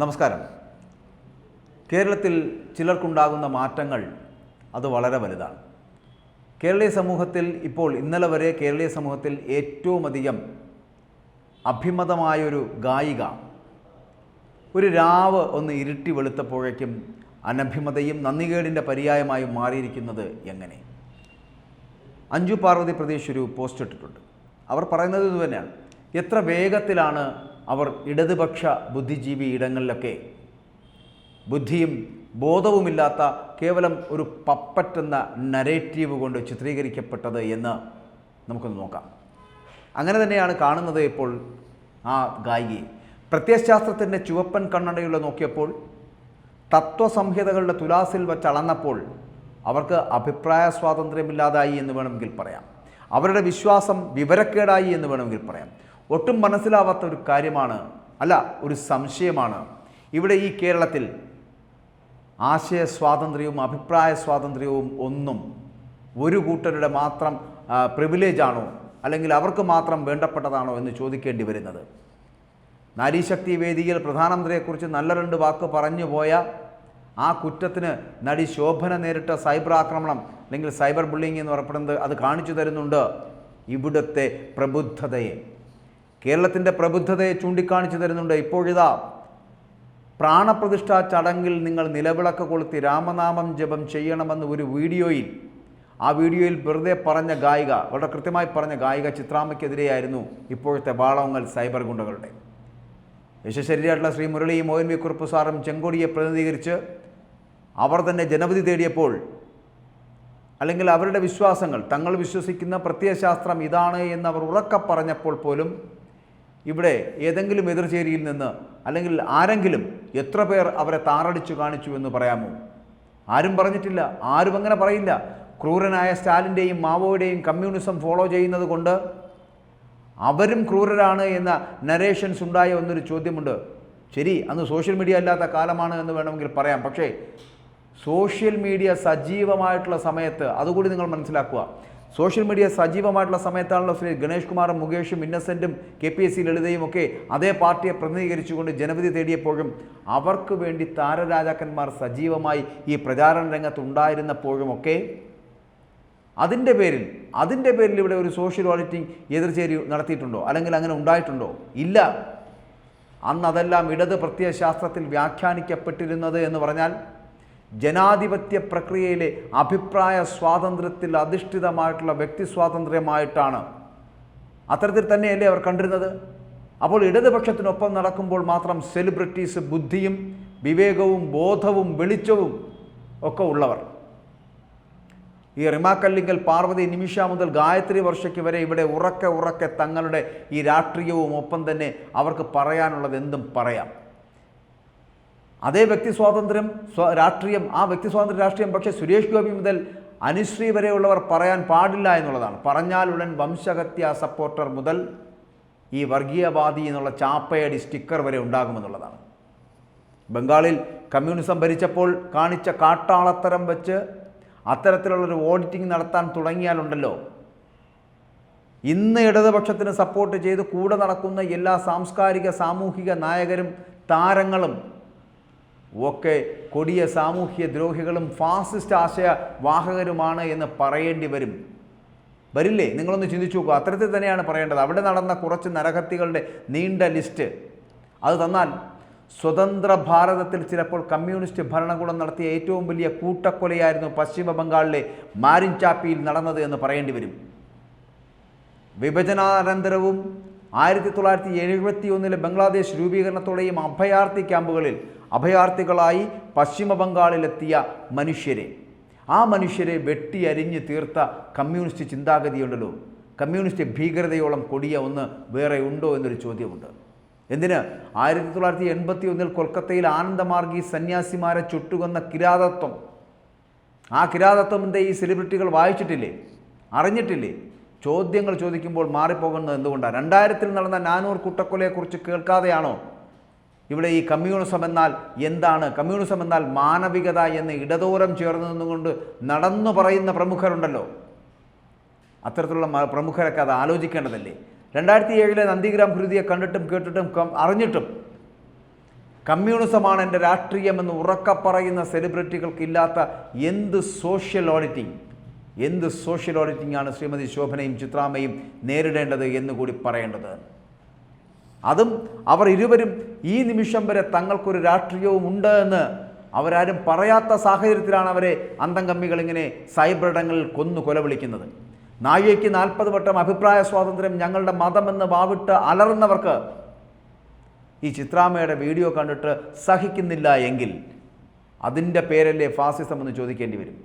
നമസ്കാരം. കേരളത്തിൽ ചിലർക്കുണ്ടാകുന്ന മാറ്റങ്ങൾ അത് വളരെ വലുതാണ്. കേരളീയ സമൂഹത്തിൽ ഇപ്പോൾ ഇന്നലെ വരെ കേരളീയ സമൂഹത്തിൽ ഏറ്റവും അധികം അഭിമതമായൊരു ഗായിക ഒരു രാവ് ഒന്ന് ഇരുട്ടി വെളുത്തപ്പോഴേക്കും അനഭിമതയും നന്ദികേടിന്റെ പര്യായമായി മാറിയിരിക്കുന്നത് എങ്ങനെ? അഞ്ജു പാർവതി പ്രദേശ് ഒരു പോസ്റ്റ് ഇട്ടിട്ടുണ്ട്. അവർ പറയുന്നത് ഇതുതന്നെയാണ്. എത്ര വേഗത്തിലാണ് അവർ ഇടതുപക്ഷ ബുദ്ധിജീവി ഇടങ്ങളിലൊക്കെ ബുദ്ധിയും ബോധവുമില്ലാത്ത കേവലം ഒരു പപ്പറ്റെന്ന നരേറ്റീവ് കൊണ്ട് ചിത്രീകരിക്കപ്പെട്ടത് എന്ന് നമുക്കൊന്ന് നോക്കാം. അങ്ങനെ തന്നെയാണ് കാണുന്നത് ഇപ്പോൾ ആ ഗായികയെ പ്രത്യയശാസ്ത്രത്തിന്റെ ചുവപ്പൻ കണ്ണടയുള്ള നോക്കിയപ്പോൾ തത്വസംഹിതകളുടെ തുലാസിൽ വച്ചളന്നപ്പോൾ അവർക്ക് അഭിപ്രായ സ്വാതന്ത്ര്യമില്ലാതായി എന്ന് വേണമെങ്കിൽ പറയാം. അവരുടെ വിശ്വാസം വിവരക്കേടായി എന്ന് വേണമെങ്കിൽ പറയാം. ഒട്ടും മനസ്സിലാവാത്ത ഒരു കാര്യമാണ് അല്ല ഒരു സംശയമാണ്. ഇവിടെ ഈ കേരളത്തിൽ ആശയ സ്വാതന്ത്ര്യവും അഭിപ്രായ സ്വാതന്ത്ര്യവും ഒന്നും ഒരു കൂട്ടരുടെ മാത്രം പ്രിവിലേജാണോ അല്ലെങ്കിൽ അവർക്ക് മാത്രം വേണ്ടപ്പെട്ടതാണോ എന്ന് ചോദിക്കേണ്ടി വരുന്നത്. നാരീശക്തി വേദിയിൽ പ്രധാനമന്ത്രിയെക്കുറിച്ച് നല്ല രണ്ട് വാക്ക് പറഞ്ഞു പോയ ആ കുറ്റത്തിന് നടി ശോഭന നേരിട്ട സൈബർ ആക്രമണം അല്ലെങ്കിൽ സൈബർ ബുള്ളിങ് എന്ന് പറയപ്പെടുന്നത് അത് കാണിച്ചു തരുന്നുണ്ട്. ഇവിടുത്തെ പ്രബുദ്ധതയെ. കേരളത്തിന്റെ പ്രബുദ്ധതയെ ചൂണ്ടിക്കാണിച്ചു തരുന്നുണ്ട്. ഇപ്പോഴിതാ പ്രാണപ്രതിഷ്ഠാ ചടങ്ങിൽ നിങ്ങൾ നിലവിളക്ക് കൊളുത്തി രാമനാമം ജപം ചെയ്യണമെന്ന് ഒരു വീഡിയോയിൽ ആ വീഡിയോയിൽ വെറുതെ പറഞ്ഞ ഗായിക വളരെ കൃത്യമായി പറഞ്ഞ ഗായിക ചിത്രാമ്മയ്ക്കെതിരെയായിരുന്നു ഇപ്പോഴത്തെ വാളവങ്ങൾ സൈബർ ഗുണ്ടകളുടെ. യശശരീരായിട്ടുള്ള ശ്രീ മുരളിയും മോഹൻ വി കുറുപ്പ് സാറും ചെങ്കോടിയെ പ്രതിനിധീകരിച്ച് അവർ തന്നെ ജനവിധി തേടിയപ്പോൾ അല്ലെങ്കിൽ അവരുടെ വിശ്വാസങ്ങൾ തങ്ങൾ വിശ്വസിക്കുന്ന പ്രത്യയശാസ്ത്രം ഇതാണ് എന്ന് അവർ ഉറക്കെ പറഞ്ഞപ്പോൾ പോലും ഇവിടെ ഏതെങ്കിലും എതിർചേരിയിൽ നിന്ന് അല്ലെങ്കിൽ ആരെങ്കിലും എത്ര പേർ അവരെ താറടിച്ചു കാണിച്ചു എന്ന് പറയാമോ? ആരും പറഞ്ഞിട്ടില്ല. ആരും അങ്ങനെ പറയില്ല. ക്രൂരനായ സ്റ്റാലിന്റെയും മാവോയുടെയും കമ്മ്യൂണിസം ഫോളോ ചെയ്യുന്നത് കൊണ്ട് അവരും ക്രൂരരാണ് എന്ന നരേഷൻസ് ഉണ്ടായ എന്നൊരു ചോദ്യമുണ്ട്. ശരി അന്ന് സോഷ്യൽ മീഡിയ അല്ലാത്ത കാലമാണ് എന്ന് വേണമെങ്കിൽ പറയാം. പക്ഷേ സോഷ്യൽ മീഡിയ സജീവമായിട്ടുള്ള സമയത്ത് അതുകൂടി നിങ്ങൾ മനസ്സിലാക്കുക. സോഷ്യൽ മീഡിയ സജീവമായിട്ടുള്ള സമയത്താണല്ലോ ശ്രീ ഗണേഷ് കുമാറും മുകേഷും ഇന്നസെന്റും കെ പി എസ് സി ലളിതയും ഒക്കെ അതേ പാർട്ടിയെ പ്രതിനിധീകരിച്ചുകൊണ്ട് ജനവിധി തേടിയപ്പോഴും അവർക്ക് വേണ്ടി താരരാജാക്കന്മാർ സജീവമായി ഈ പ്രചാരണ രംഗത്ത് ഉണ്ടായിരുന്നപ്പോഴുമൊക്കെ അതിന്റെ പേരിൽ അതിന്റെ പേരിൽ ഇവിടെ ഒരു സോഷ്യൽ ഓഡിറ്റിംഗ് എതിർചേരി നടത്തിയിട്ടുണ്ടോ? അല്ലെങ്കിൽ അങ്ങനെ ഉണ്ടായിട്ടുണ്ടോ? ഇല്ല. അന്ന് അതെല്ലാം ഇടത് പ്രത്യയശാസ്ത്രത്തിൽ വ്യാഖ്യാനിക്കപ്പെട്ടിരുന്നത് എന്ന് പറഞ്ഞാൽ ജനാധിപത്യ പ്രക്രിയയിലെ അഭിപ്രായ സ്വാതന്ത്ര്യത്തിൽ അധിഷ്ഠിതമായിട്ടുള്ള വ്യക്തി സ്വാതന്ത്ര്യമായിട്ടാണ്. അത്തരത്തിൽ തന്നെയല്ലേ അവർ കണ്ടിരുന്നത്? അപ്പോൾ ഇടതുപക്ഷത്തിനൊപ്പം നടക്കുമ്പോൾ മാത്രം സെലിബ്രിറ്റീസ് ബുദ്ധിയും വിവേകവും ബോധവും വെളിച്ചവും ഒക്കെ ഉള്ളവർ. ഈ റിമാക്കല്ലിങ്കൽ പാർവതി നിമിഷ മുതൽ ഗായത്രി വർഷയ്ക്ക് വരെ ഇവിടെ ഉറക്കെ ഉറക്കെ തങ്ങളുടെ ഈ രാഷ്ട്രീയവും ഒപ്പം തന്നെ അവർക്ക് പറയാനുള്ളത് എന്തും പറയാം. അതേ വ്യക്തി സ്വാതന്ത്ര്യം സ്വ രാഷ്ട്രീയം ആ വ്യക്തി സ്വാതന്ത്ര്യ രാഷ്ട്രീയം പക്ഷേ സുരേഷ് ഗോപി മുതൽ അനുശ്രീ വരെയുള്ളവർ പറയാൻ പാടില്ല എന്നുള്ളതാണ്. പറഞ്ഞാലുടൻ വംശഹത്യ സപ്പോർട്ടർ മുതൽ ഈ വർഗീയവാദി എന്നുള്ള ചാപ്പയടി സ്റ്റിക്കർ വരെ ഉണ്ടാകുമെന്നുള്ളതാണ്. ബംഗാളിൽ കമ്മ്യൂണിസം ഭരിച്ചപ്പോൾ കാണിച്ച കാട്ടാളത്തരം വെച്ച് അത്തരത്തിലുള്ളൊരു ഓഡിറ്റിംഗ് നടത്താൻ തുടങ്ങിയാലുണ്ടല്ലോ. ഇന്ന് ഇടതുപക്ഷത്തിന് സപ്പോർട്ട് ചെയ്ത് കൂടെ നടക്കുന്ന എല്ലാ സാംസ്കാരിക സാമൂഹിക നായകരും താരങ്ങളും ഒക്കെ കൊടിയ സാമൂഹ്യ ദ്രോഹികളും ഫാസിസ്റ്റ് ആശയ വാഹകരുമാണ് എന്ന് പറയേണ്ടി വരും. വരില്ലേ? നിങ്ങളൊന്ന് ചിന്തിച്ചു നോക്കുക അത്തരത്തിൽ തന്നെയാണ് പറയേണ്ടത്. അവിടെ നടന്ന കുറച്ച് നരഹത്യകളുടെ നീണ്ട ലിസ്റ്റ്. അത് തന്നാൽ സ്വതന്ത്ര ഭാരതത്തിൽ ചിലപ്പോൾ കമ്മ്യൂണിസ്റ്റ് ഭരണകൂടം നടത്തിയ ഏറ്റവും വലിയ കൂട്ടക്കൊലയായിരുന്നു പശ്ചിമ ബംഗാളിലെ മാരിൻചാപ്പിയിൽ നടന്നത് എന്ന് പറയേണ്ടി വരും. വിഭജനാനന്തരവും ആയിരത്തി തൊള്ളായിരത്തി എഴുപത്തി ഒന്നിലെ ബംഗ്ലാദേശ് രൂപീകരണത്തോടെയും അഭയാർത്ഥി ക്യാമ്പുകളിൽ അഭയാർത്ഥികളായി പശ്ചിമ ബംഗാളിലെത്തിയ മനുഷ്യരെ. ആ മനുഷ്യരെ വെട്ടിയരിഞ്ഞ് തീർത്ത കമ്മ്യൂണിസ്റ്റ് ചിന്താഗതിയുണ്ടല്ലോ. കമ്മ്യൂണിസ്റ്റ് ഭീകരതയോളം കൊടിയ ഒന്ന് വേറെ ഉണ്ടോ എന്നൊരു ചോദ്യമുണ്ട്. എന്തിന്? ആയിരത്തി തൊള്ളായിരത്തി എൺപത്തി ഒന്നിൽ കൊൽക്കത്തയിൽ ആനന്ദമാർഗി സന്യാസിമാരെ ചുട്ടുകൊന്ന കിരാതത്വം. ആ കിരാതത്വത്തിന്റെ ഈ സെലിബ്രിറ്റികൾ വായിച്ചിട്ടില്ലേ? അറിഞ്ഞിട്ടില്ലേ? ചോദ്യങ്ങൾ ചോദിക്കുമ്പോൾ മാറിപ്പോകുന്നത് എന്തുകൊണ്ടാണ് രണ്ടായിരത്തിൽ നടന്ന നാനൂർ കുട്ടക്കൊലയെക്കുറിച്ച് കേൾക്കാതെയാണോ? ഇവിടെ ഈ കമ്മ്യൂണിസം എന്നാൽ എന്താണ്? കമ്മ്യൂണിസം എന്നാൽ മാനവികത എന്ന് ഇടതോരം ചേർന്ന് നിന്നുകൊണ്ട് നടന്നു പറയുന്ന പ്രമുഖരുണ്ടല്ലോ. അത്തരത്തിലുള്ള പ്രമുഖരൊക്കെ അത് ആലോചിക്കേണ്ടതല്ലേ? രണ്ടായിരത്തി ഏഴിലെ നന്ദിഗ്രാം ഹൃതിയെ കണ്ടിട്ടും കേട്ടിട്ടും അറിഞ്ഞിട്ടും കമ്മ്യൂണിസമാണ് എന്റെ രാഷ്ട്രീയമെന്ന് ഉറക്ക പറയുന്ന സെലിബ്രിറ്റികൾക്ക് ഇല്ലാത്ത എന്ത് സോഷ്യൽ ഓഡിറ്റിംഗ്? എന്ത് സോഷ്യൽ ഓഡിറ്റിംഗ് ആണ് ശ്രീമതി ശോഭനയും ചിത്രാമയും നേരിടേണ്ടത് എന്ന് കൂടി പറയേണ്ടത്? അതും അവർ ഇരുവരും ഈ നിമിഷം വരെ തങ്ങൾക്കൊരു രാഷ്ട്രീയവും ഉണ്ട് എന്ന് അവരാരും പറയാത്ത സാഹചര്യത്തിലാണ് അവരെ അന്തംകമ്മികൾ ഇങ്ങനെ സൈബർ ഇടങ്ങളിൽ കൊന്നു കൊലവിളിക്കുന്നത്. നായികയ്ക്ക് നാൽപ്പത് വട്ടം അഭിപ്രായ സ്വാതന്ത്ര്യം ഞങ്ങളുടെ മതമെന്ന് വാവിട്ട് അലറുന്നവർക്ക് ഈ ചിത്രാമ്മയുടെ വീഡിയോ കണ്ടിട്ട് സഹിക്കുന്നില്ല എങ്കിൽ അതിന്റെ പേരല്ലേ ഫാസിസം എന്ന് ചോദിക്കേണ്ടി വരും.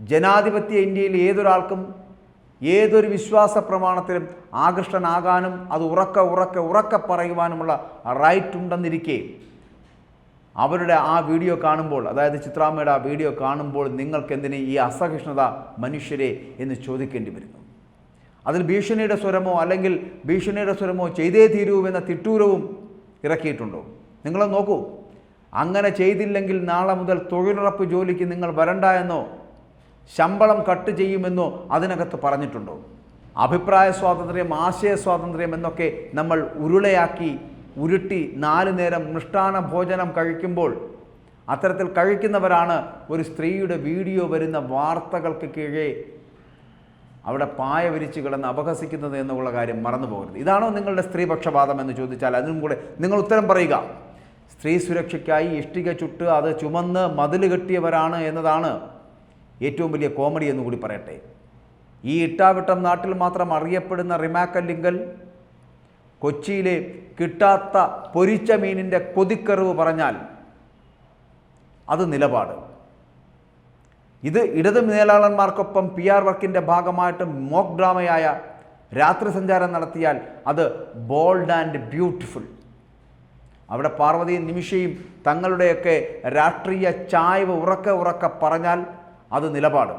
ജനാധിപത്യ ഇന്ത്യയിൽ ഏതൊരാൾക്കും ഏതൊരു വിശ്വാസ പ്രമാണത്തിലും ആകൃഷ്ടനാകാനും അത് ഉറക്ക ഉറക്ക ഉറക്ക പറയുവാനുമുള്ള റൈറ്റ് ഉണ്ടെന്നിരിക്കെ. അവരുടെ ആ വീഡിയോ കാണുമ്പോൾ അതായത് ചിത്രാമ്മയുടെ ആ വീഡിയോ കാണുമ്പോൾ നിങ്ങൾക്കെന്തിന് ഈ അസഹിഷ്ണുത മനുഷ്യരെ എന്ന് ചോദിക്കേണ്ടി വരുന്നു. അതിൽ ഭീഷണിയുടെ സ്വരമോ അല്ലെങ്കിൽ ഭീഷണിയുടെ സ്വരമോ ചെയ്തേ തീരൂ എന്ന തിട്ടൂരവും ഇറക്കിയിട്ടുണ്ടോ? നിങ്ങൾ നോക്കൂ. അങ്ങനെ ചെയ്തില്ലെങ്കിൽ നാളെ മുതൽ തൊഴിലുറപ്പ് ജോലിക്ക് നിങ്ങൾ വരണ്ട എന്നോ? ശമ്പളം കട്ട് ചെയ്യുമെന്നോ അതിനകത്ത് പറഞ്ഞിട്ടുണ്ടോ? അഭിപ്രായ സ്വാതന്ത്ര്യം ആശയ സ്വാതന്ത്ര്യം എന്നൊക്കെ നമ്മൾ ഉരുളയാക്കി ഉരുട്ടി നാലു നേരം മൃഷ്ടാന ഭോജനം കഴിക്കുമ്പോൾ അത്തരത്തിൽ കഴിക്കുന്നവരാണ് ഒരു സ്ത്രീയുടെ വീഡിയോ വരുന്ന വാർത്തകൾക്ക് കീഴേ അവിടെ പായ വിരിച്ച് കിടന്ന് അപഹസിക്കുന്നത് എന്നുള്ള കാര്യം മറന്നു പോകരുത്. ഇതാണോ നിങ്ങളുടെ സ്ത്രീപക്ഷപാതം എന്ന് ചോദിച്ചാൽ അതിനും കൂടെ നിങ്ങൾ ഉത്തരം പറയുക. സ്ത്രീ സുരക്ഷയ്ക്കായി ഇഷ്ടിക ചുട്ട് അത് ചുമന്ന് മതിൽ കെട്ടിയവരാണ് എന്നതാണ് ഏറ്റവും വലിയ കോമഡി എന്ന് കൂടി പറയട്ടെ. ഈ ഇട്ടാവിട്ടം നാട്ടിൽ മാത്രം അറിയപ്പെടുന്ന റിമാക്കല്ലിങ്കൽ കൊച്ചിയിലെ കിട്ടാത്ത പൊരിച്ച മീനിന്റെ കൊതിക്കറിവ് പറഞ്ഞാൽ അത് നിലപാട്. ഇത് ഇടത് മേലാളന്മാർക്കൊപ്പം പി ആർ വർക്കിന്റെ ഭാഗമായിട്ട് മോക്ക് ഡ്രാമയായ രാത്രി സഞ്ചാരം നടത്തിയാൽ അത് ബോൾഡ് ആൻഡ് ബ്യൂട്ടിഫുൾ. അവിടെ പാർവതിയും നിമിഷയും തങ്ങളുടെയൊക്കെ രാഷ്ട്രീയ ചായ്വ് ഉറക്കെ ഉറക്കെ പറഞ്ഞാൽ അത് നിലപാട്.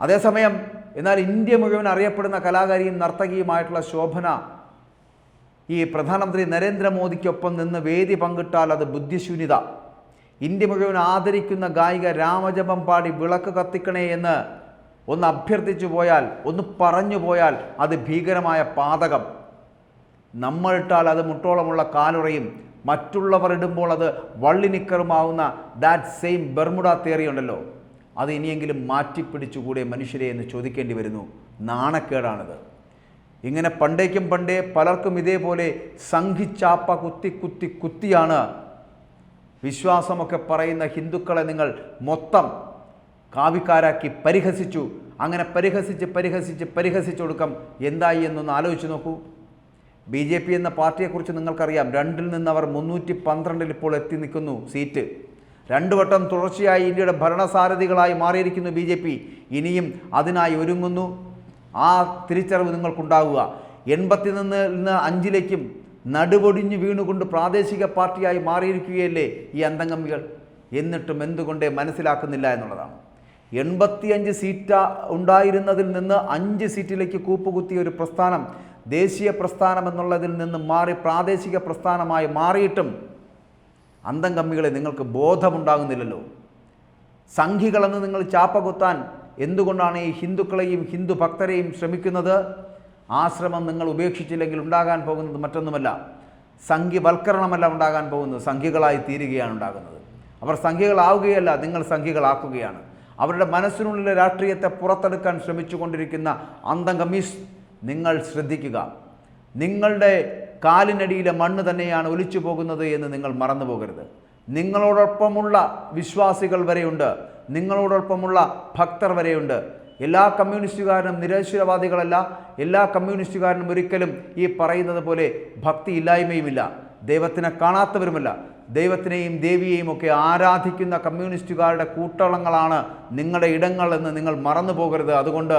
അതേസമയം എന്നാൽ ഇന്ത്യ മുഴുവൻ അറിയപ്പെടുന്ന കലാകാരിയും നർത്തകിയുമായിട്ടുള്ള ശോഭന ഈ പ്രധാനമന്ത്രി നരേന്ദ്രമോദിക്കൊപ്പം നിന്ന് വേദി പങ്കിട്ടാൽ അത് ബുദ്ധിശൂന്യത. ഇന്ത്യ മുഴുവൻ ആദരിക്കുന്ന ഗായിക രാമജപം പാടി വിളക്ക് കത്തിക്കണേ എന്ന് ഒന്ന് അഭ്യർത്ഥിച്ചു പോയാൽ ഒന്ന് പറഞ്ഞു പോയാൽ അത് ഭീകരമായ പാതകം. നമ്മളിട്ടാൽ അത് മുട്ടോളമുള്ള കാലുറയും മറ്റുള്ളവർ ഇടുമ്പോൾ അത് വള്ളിനിക്കറുമാവുന്ന ദാറ്റ് സെയിം ബെർമുഡ തിയറി ഉണ്ടല്ലോ. അത് ഇനിയെങ്കിലും മാറ്റിപ്പിടിച്ചുകൂടെ മനുഷ്യരെ എന്ന് ചോദിക്കേണ്ടി വരുന്നു. നാണക്കേടാണിത്. ഇങ്ങനെ പണ്ടേക്കും പണ്ടേ പലർക്കും ഇതേപോലെ സംഘിച്ചാപ്പ കുത്തി കുത്തി കുത്തിയാണ് വിശ്വാസമൊക്കെ പറയുന്ന ഹിന്ദുക്കളെ നിങ്ങൾ മൊത്തം കാവിക്കാരാക്കി പരിഹസിച്ചു. അങ്ങനെ പരിഹസിച്ച് പരിഹസിച്ച് പരിഹസിച്ചൊടുക്കം എന്തായി എന്നൊന്ന് ആലോചിച്ച് നോക്കൂ. ബി ജെ പി എന്ന പാർട്ടിയെക്കുറിച്ച് നിങ്ങൾക്കറിയാം. രണ്ടിൽ നിന്ന് അവർ മുന്നൂറ്റി പന്ത്രണ്ടിൽ ഇപ്പോൾ എത്തി നിൽക്കുന്നു സീറ്റ്. രണ്ടു വട്ടം തുടർച്ചയായി ഇന്ത്യയുടെ ഭരണസാരഥികളായി മാറിയിരിക്കുന്നു ബി ജെ പി. ഇനിയും അതിനായി ഒരുങ്ങുന്നു. ആ തിരിച്ചറിവ് നിങ്ങൾക്കുണ്ടാവുക. എൺപത്തി നിന്ന് നിന്ന് അഞ്ചിലേക്കും നടുപൊടിഞ്ഞു വീണുകൊണ്ട് പ്രാദേശിക പാർട്ടിയായി മാറിയിരിക്കുകയല്ലേ ഈ അന്തംഗമികൾ എന്നിട്ടും എന്തുകൊണ്ടേ മനസ്സിലാക്കുന്നില്ല എന്നുള്ളതാണ്. എൺപത്തിയഞ്ച് സീറ്റ ഉണ്ടായിരുന്നതിൽ നിന്ന് അഞ്ച് സീറ്റിലേക്ക് കൂപ്പുകുത്തിയ ഒരു പ്രസ്ഥാനം ദേശീയ പ്രസ്ഥാനം എന്നുള്ളതിൽ നിന്ന് മാറി പ്രാദേശിക പ്രസ്ഥാനമായി മാറിയിട്ടും അന്തംകമ്മികളെ നിങ്ങൾക്ക് ബോധമുണ്ടാകുന്നില്ലല്ലോ. സംഘികളെന്ന് നിങ്ങൾ ചാപ്പ കുത്താൻ എന്തുകൊണ്ടാണ് ഈ ഹിന്ദുക്കളെയും ഹിന്ദു ഭക്തരെയും ശ്രമിക്കുന്നത്? ആശ്രമം നിങ്ങൾ ഉപേക്ഷിച്ചില്ലെങ്കിൽ ഉണ്ടാകാൻ പോകുന്നത് മറ്റൊന്നുമല്ല സംഘിവൽക്കരണമല്ല ഉണ്ടാകാൻ പോകുന്നത് സംഘികളായി തീരുകയാണ് ഉണ്ടാകുന്നത്. അവർ സംഘികളാവുകയല്ല നിങ്ങൾ സംഘികളാക്കുകയാണ്. അവരുടെ മനസ്സിനുള്ളിലെ രാഷ്ട്രീയത്തെ പുറത്തെടുക്കാൻ ശ്രമിച്ചുകൊണ്ടിരിക്കുന്ന അന്തം കമ്മീസ് നിങ്ങൾ ശ്രദ്ധിക്കുക. നിങ്ങളുടെ കാലിനടിയിലെ മണ്ണ് തന്നെയാണ് ഒലിച്ചു പോകുന്നത് എന്ന് നിങ്ങൾ മറന്നു പോകരുത് നിങ്ങളോടൊപ്പമുള്ള വിശ്വാസികൾ വരെയുണ്ട്. നിങ്ങളോടൊപ്പമുള്ള ഭക്തർ വരെയുണ്ട്. എല്ലാ കമ്മ്യൂണിസ്റ്റുകാരനും നിരശ്വരവാദികളല്ല. എല്ലാ കമ്മ്യൂണിസ്റ്റുകാരനും ഒരിക്കലും ഈ പറയുന്നത് പോലെ ഭക്തി ഇല്ലായ്മയുമില്ല ദൈവത്തിനെ കാണാത്തവരുമല്ല. ദൈവത്തിനെയും ദേവിയെയും ഒക്കെ ആരാധിക്കുന്ന കമ്മ്യൂണിസ്റ്റുകാരുടെ കൂട്ടളങ്ങളാണ് നിങ്ങളുടെ ഇടങ്ങൾ എന്ന് നിങ്ങൾ മറന്നു പോകരുത് അതുകൊണ്ട്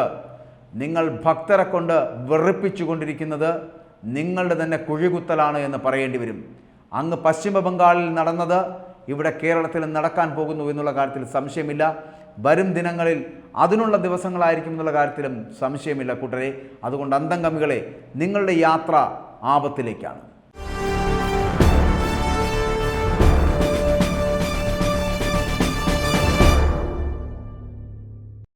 നിങ്ങൾ ഭക്തരെ കൊണ്ട് വെറുപ്പിച്ചുകൊണ്ടിരിക്കുന്നത് നിങ്ങളുടെ തന്നെ കുഴികുത്തലാണ് എന്ന് പറയേണ്ടി വരും. അങ്ങ് പശ്ചിമ ബംഗാളിൽ നടന്നത് ഇവിടെ കേരളത്തിൽ നടക്കാൻ പോകുന്നു എന്നുള്ള കാര്യത്തിൽ സംശയമില്ല. വരും ദിനങ്ങളിൽ അതിനുള്ള ദിവസങ്ങളായിരിക്കും എന്നുള്ള കാര്യത്തിലും സംശയമില്ല കൂട്ടരെ. അതുകൊണ്ട് അന്തംഗമികളെ നിങ്ങളുടെ യാത്ര ആപത്തിലേക്കാണ്.